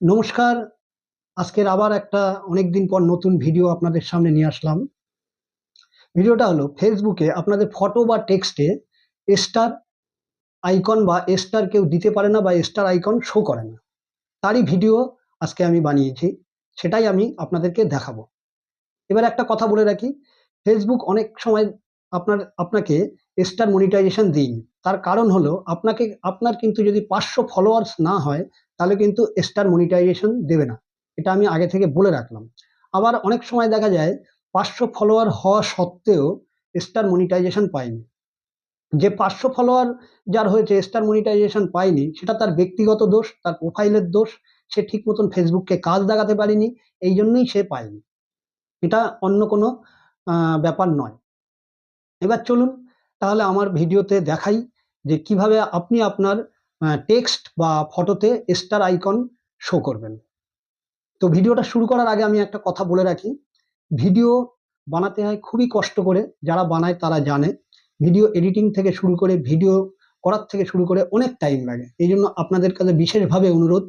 নমস্কার। আজকের আবার একটা অনেকদিন পর নতুন ভিডিও আপনাদের সামনে নিয়ে আসলাম। ভিডিওটা হলো ফেসবুকে আপনাদের ফটো বা টেক্সটে স্টার আইকন বা স্টার কেউ দিতে পারে না বা স্টার আইকন শো করে না। তারই ভিডিও আজকে আমি বানিয়েছি, সেটাই আমি আপনাদেরকে দেখাবো। এবার একটা কথা বলে রাখি ফেসবুক অনেক সময় আপনার, আপনাকে স্টার মনিটাইজেশন দিন তার কারণ হলো, আপনাকে, আপনার কিন্তু যদি পাঁচশো ফলোয়ার্স না হয় তাহলে কিন্তু স্টার মনিটাইজেশন দেবে না। এটা আমি আগে থেকে বলে রাখলাম। আবার অনেক সময় দেখা যায়, পাঁচশো ফলোয়ার হওয়া সত্ত্বেও স্টার মনিটাইজেশন পায়নি। যে পাঁচশো ফলোয়ার যার হয়েছে স্টার মনিটাইজেশন পায়নি, সেটা তার ব্যক্তিগত দোষ, তার প্রোফাইলের দোষ, সে ঠিক মতন ফেসবুককে কাজ দেখাতে পারেনি, এই জন্যই সে পায়নি। এটা অন্য কোনো ব্যাপার নয়। এবার চলুন, তাহলে আমার ভিডিওতে দেখাই যে কীভাবে আপনি আপনার টেক্সট বা ফটোতে স্টার আইকন শো করবেন। তো ভিডিওটা শুরু করার আগে আমি একটা কথা বলে রাখি। ভিডিও বানাতে হয় খুবই কষ্ট করে, যারা বানায় তারা জানে। ভিডিও এডিটিং থেকে শুরু করে, ভিডিও করার থেকে শুরু করে অনেক টাইম লাগে। এই জন্য আপনাদের কাছে বিশেষভাবে অনুরোধ,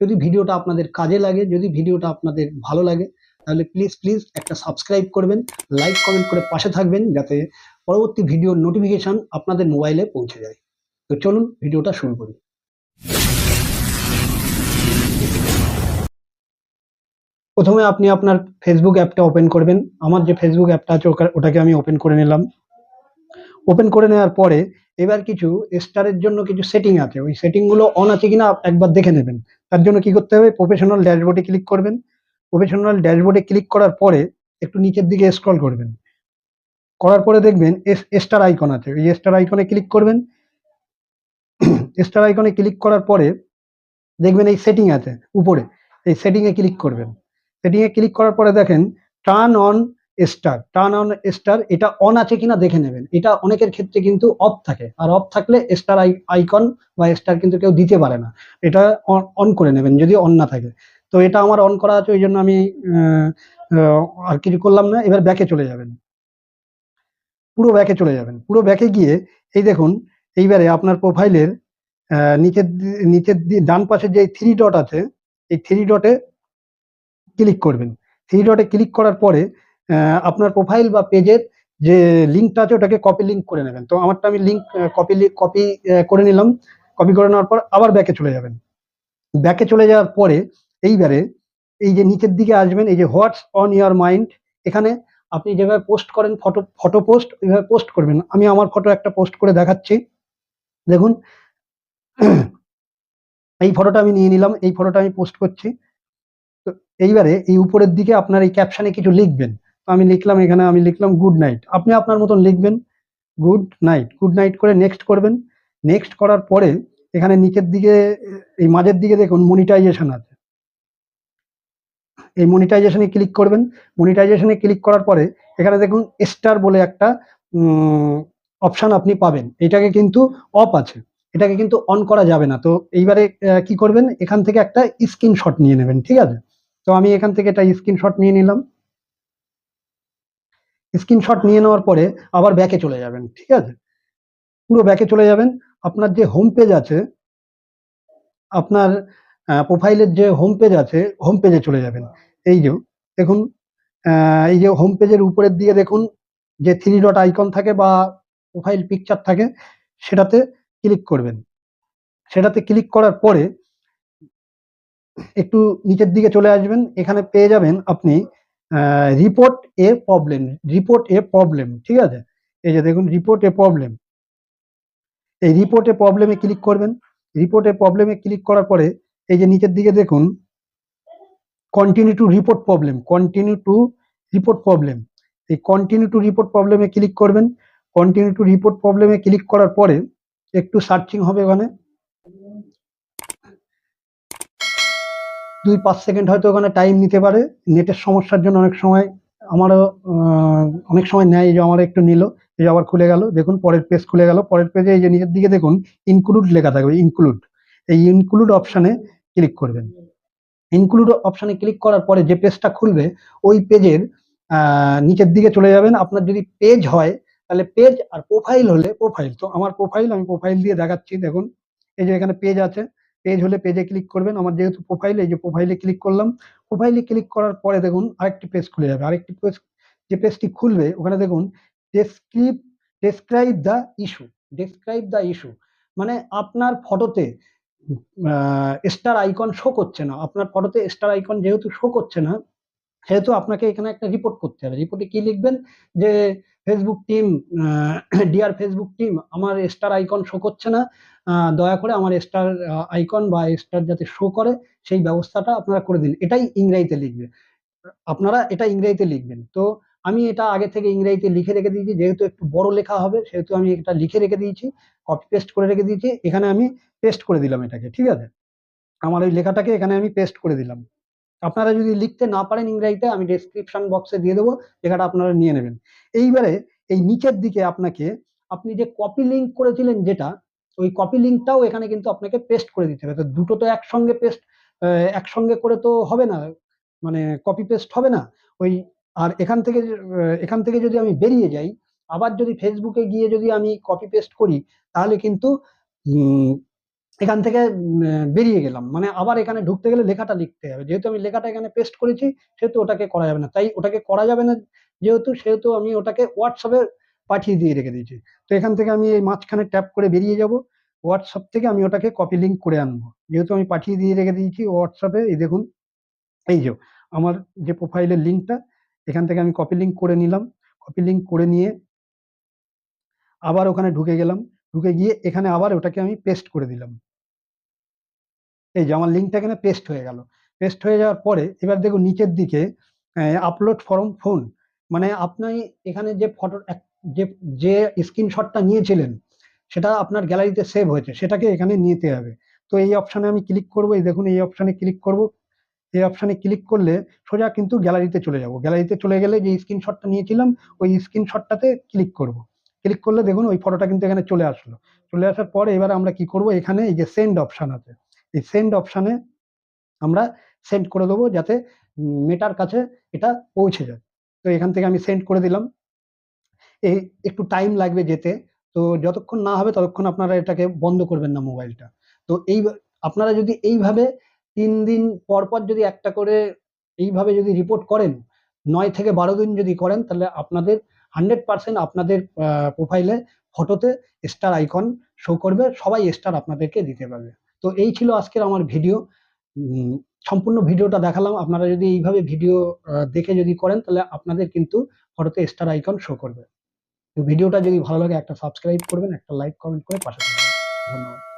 যদি ভিডিওটা আপনাদের কাজে লাগে, যদি ভিডিওটা আপনাদের ভালো লাগে, তাহলে প্লিজ প্লিজ একটা সাবস্ক্রাইব করবেন লাইক কমেন্ট করে পাশে থাকবেন, যাতে পরবর্তী ভিডিওর নোটিফিকেশন আপনাদের মোবাইলে পৌঁছে যায়। তো চলুন ভিডিওটা শুরু করি। প্রথমে আপনি আপনার ফেসবুক অ্যাপটা ওপেন করবেন। আমার যে ফেসবুক অ্যাপটা আছে ওটাকে আমি ওপেন করে নিলাম। ওপেন করে নেওয়ার পরে এবার কিছু স্টারের জন্য কিছু সেটিং আছে। ওই সেটিংগুলো অন আছে কিনা একবার দেখে নেবেন। তার জন্য কি করতে হবে? প্রফেশনাল ড্যাশবোর্ডে ক্লিক করবেন। প্রফেশনাল ড্যাশবোর্ডে ক্লিক করার পরে একটু নিচের দিকে স্ক্রল করবেন। করার পরে দেখবেন এস স্টার আইকন আছে। ওই স্টার আইকনে ক্লিক করবেন। স্টার আইকনে ক্লিক করার পরে দেখবেন এই সেটিং আছে, উপরে। এই সেটিংয়ে ক্লিক করবেন। সেটিংয়ে ক্লিক করার পরে দেখেন turn on star turn on star এটা অন আছে কিনা দেখে নেবেন। এটা অনেকের ক্ষেত্রে কিন্তু অফ থাকে। আর অফ থাকলে স্টার আইকন বা স্টার কিন্তু কেউ দিতে পারে না। এটা অন করে নেবেন, যদি অন না থাকে। তো এটা আমার অন করা আছে, ওই জন্য আমি আর কিছু করলাম না। এবার ব্যাকে চলে যাবেন। পুরো ব্যাকে চলে যাবেন। পুরো ব্যাকে গিয়ে, এই দেখুন এইবারে আপনার প্রোফাইলের নিচের নিচের ডান পাশে যে থ্রি ডট আছে, এই থ্রি ডটে ক্লিক করবেন। থ্রি ডটে ক্লিক করার পরে আপনার প্রোফাইল বা পেজের যে লিঙ্কটা আছে, ওটাকে কপি লিঙ্ক করে নেবেন। তো আমারটা আমি লিঙ্ক কপি কপি করে নিলাম। কপি করে নেওয়ার পর আবার ব্যাকে চলে যাবেন। ব্যাকে চলে যাওয়ার পরে এইবারে এই যে নিচের দিকে আসবেন, এই যে হোয়াটস অন ইয়ার মাইন্ড এখানে আপনি যেভাবে পোস্ট করেন ফটো ফটো পোস্ট ওইভাবে পোস্ট করবেন। আমি আমার ফটো একটা পোস্ট করে দেখাচ্ছি। দেখুন, এই ফটোটা আমি নিয়ে নিলাম, এই ফটোটা আমি পোস্ট করছি। তো এইবারে এই উপরের দিকে আপনার এই ক্যাপশনে কিছু লিখবেন। তো আমি লিখলাম এখানে, আমি লিখলাম গুড নাইট আপনি আপনার মতন লিখবেন গুড নাইট গুড নাইট করে নেক্সট করবেন। নেক্সট করার পরে এখানে নিচের দিকে, এই মাঝের দিকে দেখুন মনিটাইজেশন আছে। এই মনিটাইজেশনে ক্লিক করবেন। মনিটাইজেশনে ক্লিক করার পরে এখানে দেখুন স্টার বলে একটা অপশন আপনি পাবেন। এটাকে কিন্তু অফ আছে। এটাকে কিন্তু অন করা যাবে না। তো এইবারে কি করবেন? এখান থেকে একটা স্ক্রিনশট নিয়ে নেবেন, ঠিক আছে? তো আমি এখান থেকে একটা স্ক্রিনশট নিয়ে নিলাম। স্ক্রিনশট নিয়ে নেওয়ার পরে আবার ব্যাকে চলে যাবেন, ঠিক আছে? পুরো ব্যাকে চলে যাবেন। আপনার যে হোম পেজ আছে, আপনার প্রোফাইলের যে হোম পেজ আছে হোম পেজে চলে যাবেন। এই যে, দেখুন এই যে হোম পেজের উপরের দিকে দেখুন, যে থ্রি ডট আইকন থাকে বা প্রোফাইল পিকচার থাকে, সেটাতে ক্লিক করবেন। সেটাতে ক্লিক করার পরে একটু নিচের দিকে চলে আসবেন, এখানে পেয়ে যাবেন আপনি report a problem report a problem ঠিক আছে? এই যে দেখুন রিপোর্ট এ প্রবলেম এই রিপোর্টে প্রবলেমে ক্লিক করবেন। রিপোর্টে প্রবলেমে ক্লিক করার পরে এই যে নিচের দিকে দেখুন continue to report problem continue to report problem এই কন্টিনিউ টু রিপোর্ট প্রবলেমে ক্লিক করবেন। কন্টিনিউ টু রিপোর্ট প্রবলেমে ক্লিক করার পরে একটু সার্চিং হবে ওখানে। দুই পাঁচ সেকেন্ড হয়তো ওখানে টাইম নিতে পারে। নেটের সমস্যার জন্য অনেক সময় আমারও অনেক সময় নেয় যে আমার একটু নিল, এই আবার খুলে গেল। দেখুন, পরের পেজ খুলে গেল। পরের পেজে এই যে নিচের দিকে দেখুন ইনক্লুড লেখা থাকবে ইনক্লুড এই ইনক্লুড অপশানে ক্লিক করবেন। ইনক্লুড অপশানে ক্লিক করার পরে যে পেজটা খুলবে, ওই পেজের নিচের দিকে চলে যাবেন। আপনার যদি পেজ হয় তাহলে পেজ আর প্রোফাইল হলে প্রোফাইল তো আমার প্রোফাইল আমি প্রোফাইল দিয়ে দেখাচ্ছি, দেখুন। এই যে এখানে পেজ আছে পেজ হলে পেজে ক্লিক করবেন। আমার যেহেতু প্রোফাইলে এই যে প্রোফাইলে ক্লিক করলাম। প্রোফাইলে ক্লিক করার পরে দেখুন, আরেকটি পেজ খুলে যাবে। আরেকটি পেজ যে পেজটি খুলবে, ওখানে দেখুন describe describe the issue describe the issue মানে আপনার ফটোতে স্টার আইকন শো করছে না। আপনার ফটোতে স্টার আইকন যেহেতু শো করছে না, সেহেতু আপনাকে এখানে একটা রিপোর্ট করতে হবে। রিপোর্টে কি লিখবেন? যে Facebook team dear Facebook team আমার স্টার আইকন শো করছে না। দয়া করে আমার স্টার আইকন বা স্টার যাতে শো করে, সেই ব্যবস্থাটা আপনারা করে দিন। এটাই ইংরেজিতে লিখবে। আপনারা এটা ইংরেজিতে লিখবেন। তো আমি এটা আগে থেকে ইংরেজিতে লিখে রেখে দিয়েছি, যেহেতু একটু বড় লেখা হবে, সেহেতু আমি এটা লিখে রেখে দিয়েছি কপি পেস্ট করে রেখে দিয়েছি, এখানে আমি পেস্ট করে দিলাম এটাকে, ঠিক আছে? আমার ওই লেখাটাকে এখানে আমি পেস্ট করে দিলাম। আপনারা যদি লিখতে না পারেন ইংরেজিতে, আমি ডেসক্রিপশন বক্সে দিয়ে দেবো, লেখাটা আপনারা নিয়ে নেবেন। এইবারে এই নিচের দিকে আপনাকে, আপনি যে কপি লিঙ্ক করেছিলেন যেটা, ওই কপি লিঙ্কটাও এখানে কিন্তু আপনাকে পেস্ট করে দিতে হবে। তো দুটো তো একসঙ্গে পেস্ট একসঙ্গে করে তো হবে না মানে কপি পেস্ট হবে না। ওই, আর এখান থেকে এখান থেকে যদি আমি বেরিয়ে যাই, আবার যদি ফেসবুকে গিয়ে যদি আমি কপি পেস্ট করি, তাহলে কিন্তু এখান থেকে বেরিয়ে গেলাম। মানে আবার এখানে ঢুকতে গেলে লেখাটা লিখতে হবে। যেহেতু আমি লেখাটা এখানে পেস্ট করেছি, সেহেতু ওটাকে করা যাবে না। তাই ওটাকে করা যাবে না যেহেতু, সেহেতু আমি ওটাকে হোয়াটসঅ্যাপে পাঠিয়ে দিয়ে রেখে দিয়েছি। তো এখান থেকে আমি এই মাঝখানে ট্যাপ করে বেরিয়ে যাব। হোয়াটসঅ্যাপ থেকে আমি ওটাকে কপি লিঙ্ক করে আনব। যেহেতু আমি পাঠিয়ে দিয়ে রেখে দিয়েছি হোয়াটসঅ্যাপে এই দেখুন, এই যে, আমার যে প্রোফাইলের লিঙ্কটা এখান থেকে আমি কপি লিঙ্ক করে নিলাম। কপি লিঙ্ক করে নিয়ে আবার ওখানে ঢুকে গেলাম। ঢুকে গিয়ে এখানে আবার ওটাকে আমি পেস্ট করে দিলাম। এই যে আমার লিঙ্কটা এখানে পেস্ট হয়ে গেল। পেস্ট হয়ে যাওয়ার পরে এবার দেখুন নিচের দিকে আপলোড ফরম ফোন মানে আপনি এখানে যে ফটো যে যে স্ক্রিনশটটা নিয়েছিলেন, সেটা আপনার গ্যালারিতে সেভ হয়েছে, সেটাকে এখানে নিতে হবে। তো এই অপশানে আমি ক্লিক করব, এই দেখুন এই অপশানে ক্লিক করব। এই অপশানে ক্লিক করলে সোজা কিন্তু গ্যালারিতে চলে যাব। গ্যালারিতে চলে গেলে যে স্ক্রিনশটটা নিয়েছিলাম, ওই স্ক্রিনশটটাতে ক্লিক করব। ক্লিক করলে দেখুন ওই ফটোটা কিন্তু এখানে চলে আসলো। চলে আসার পরে এবার আমরা কি করব, এখানে এই যে সেন্ড অপশান আছে এই সেন্ড অপশানে আমরা সেন্ড করে দেবো যাতে মেটার কাছে এটা পৌঁছে যায়। তো এখান থেকে আমি সেন্ড করে দিলাম। এই একটু টাইম লাগবে যেতে। তো যতক্ষণ না হবে ততক্ষণ আপনারা এটাকে বন্ধ করবেন না মোবাইলটা। তো এই আপনারা যদি এইভাবে তিন দিন পর পর যদি একটা করে এইভাবে যদি রিপোর্ট করেন, নয় থেকে বারো দিন যদি করেন, তাহলে আপনাদের হান্ড্রেড পার্সেন্ট আপনাদের প্রোফাইলে ফটোতে স্টার আইকন শো করবে, সবাই স্টার আপনাদেরকে দিতে পারবে। তো এই ছিল আজকের আমার ভিডিও সম্পূর্ণ ভিডিওটা দেখালাম। আপনারা যদি এইভাবে ভিডিও দেখে যদি করেন, তাহলে আপনাদের কিন্তু ফটোতে স্টার আইকন শো করবে। ভিডিওটা যদি ভালো লাগে, একটা সাবস্ক্রাইব করবেন, একটা লাইক কমেন্ট করে পাশে থাকবেন। ধন্যবাদ।